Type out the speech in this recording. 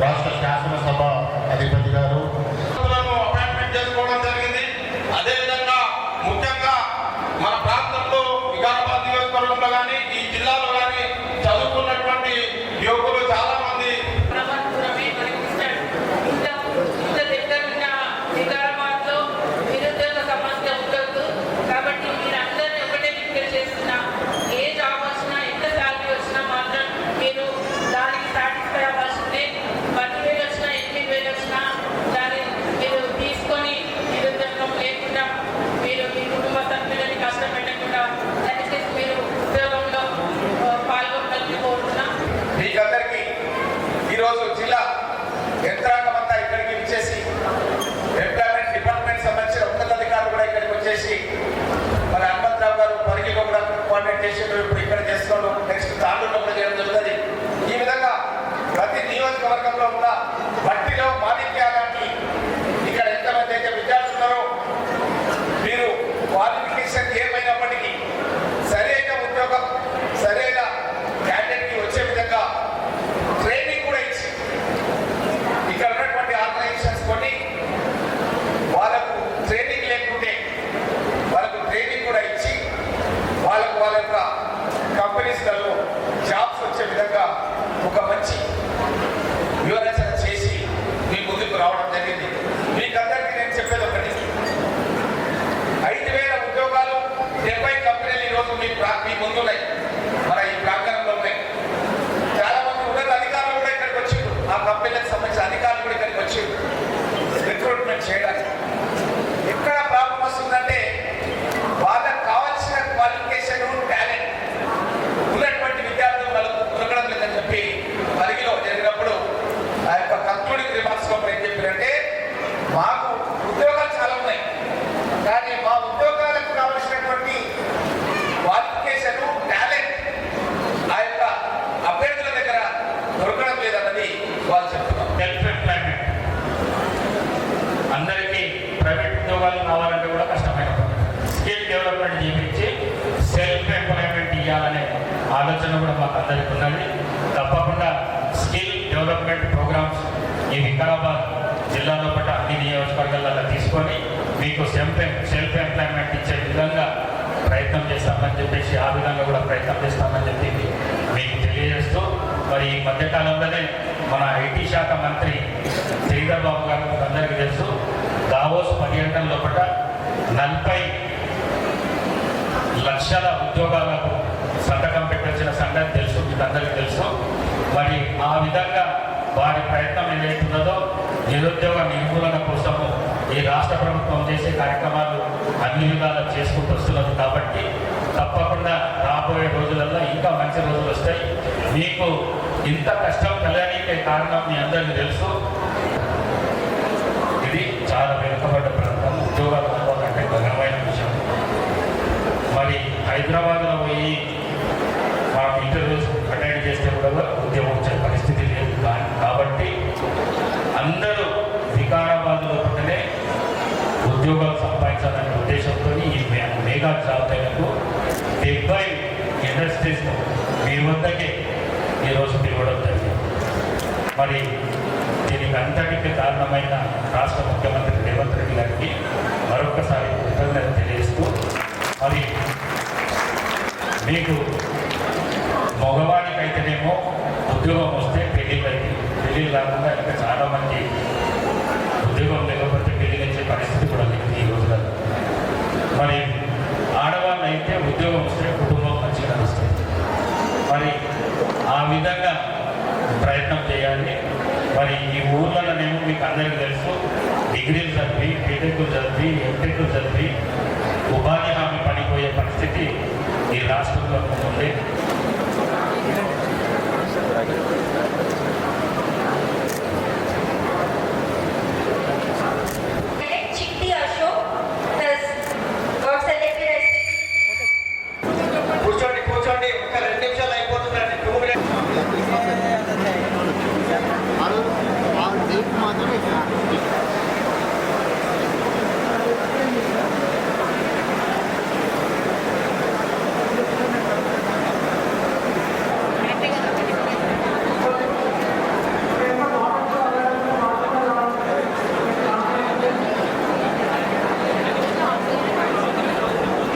రాష్ట్ర శాసనసభ వాళ్ళు కావాలంటే కూడా కష్టమైన స్కిల్ డెవలప్మెంట్ చేయించి సెల్ఫ్ ఎంప్లాయ్మెంట్ ఇవ్వాలనే ఆలోచన కూడా మాకు అందరికీ ఉన్నది తప్పకుండా స్కిల్ డెవలప్మెంట్ ప్రోగ్రామ్స్ ఈ వికారాబాద్ జిల్లాలో పట్ల అన్ని నియోజకవర్గాలలో తీసుకొని మీకు సెల్ఫ్ సెల్ఫ్ ఎంప్లాయ్మెంట్ ఇచ్చే విధంగా ప్రయత్నం చేస్తామని చెప్పేసి ఆ విధంగా కూడా ప్రయత్నం చేస్తామని చెప్పి మీకు తెలియజేస్తూ మరి ఈ మధ్యకాలంలోనే మన ఐటీ శాఖ మంత్రి శ్రీధర్ బాబు గారు అందరికీ తెలుసు. నలభై లక్షల ఉద్యోగాలకు సంతకం పెట్టాల్సిన సంగతి తెలుసు మీకు అందరికీ తెలుసు. మరి ఆ విధంగా వారి ప్రయత్నం ఏదైతున్నదో నిరుద్యోగ నిర్మూలన కోసము ఈ రాష్ట్ర ప్రభుత్వం చేసే కార్యక్రమాలు అన్ని విధాలు చేసుకుంటూ వస్తున్నది కాబట్టి తప్పకుండా రాబోయే రోజులలో ఇంకా మంచి రోజులు వస్తాయి. మీకు ఇంత కష్టం కలగడానికి కారణం మీ అందరికీ తెలుసు. హైదరాబాద్లో పోయి మాకు ఇంటర్వ్యూస్ అటెండ్ చేస్తే కూడా ఉద్యమం వచ్చే పరిస్థితి లేదు. కానీ కాబట్టి అందరూ వికారాబాద్లో పుట్టనే ఉద్యోగాలు సంపాదించాలనే ఉద్దేశంతో ఈ మే- మెగా జాబ్ మేరకు డెబ్బై ఇండస్ట్రీస్ మీ వద్దకే ఈరోజు పిలవడం జరిగింది. మరి దీనికి అంతటికి కారణమైన రాష్ట్ర ముఖ్యమంత్రి మీకు మగవాడికైతేనేమో ఉద్యోగం వస్తే పెళ్ళిళ్ళకి పెళ్ళిళ్ళు కాకుండా ఇంకా చాలామంది ఉద్యోగం లేకపోతే పెళ్ళి ఇచ్చే పరిస్థితి కూడా లేదు ఈ రోజులలో. మరి ఆడవాళ్ళు అయితే ఉద్యోగం వస్తే కుటుంబం మంచిగా నడుస్తుంది. మరి ఆ విధంగా ప్రయత్నం చేయాలి. మరి ఈ ఊర్లలోనేమో మీకు అందరికీ తెలుసు డిగ్రీలు చదివి బీటెక్లు చదివి